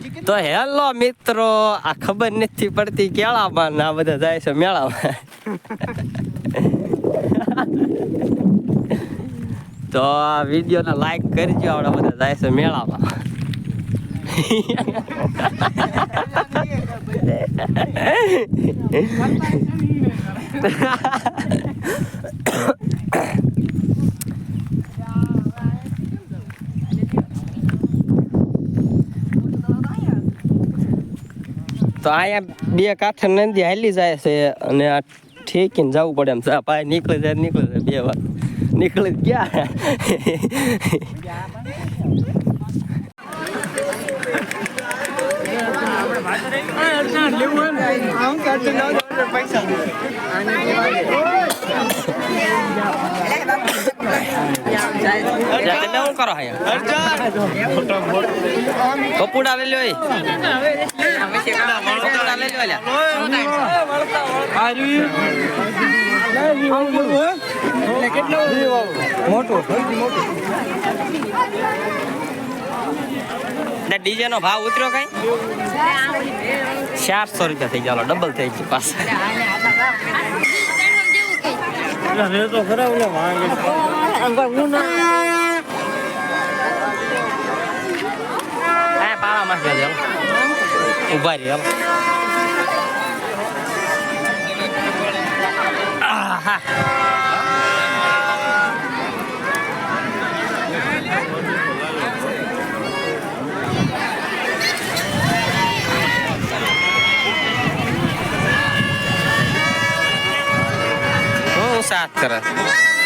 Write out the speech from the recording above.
તો હેલો મિત્રો આ ખબર નથી પડતી કેળામાં ના બધા જાય છે મેળામાં. તો આ વિડીયોને લાઈક કરજો આપણે બધા જાય છે મેળામાં. તો અહીંયા બે કાંઠે નદી હાલી જાય છે અને આ ઠેકીને જવું પડે એમ. આ પાય નીકળી જાય નીકળે જાય બે વાર. નીકળી ગયા. પૈસા. શું કરો કપૂડા લઈ લ્યો. કપૂડા લઈ લ્યો અલ્યા. ડીજે નો ભાવ ઉતર્યો કઈ? ચારસો રૂપિયા થઈ ગયો ડબલ થઈ ગયું પાછા. તો પાળા માં છે ઊભા રહી હાલો. આહા. હું સાથ કરે છે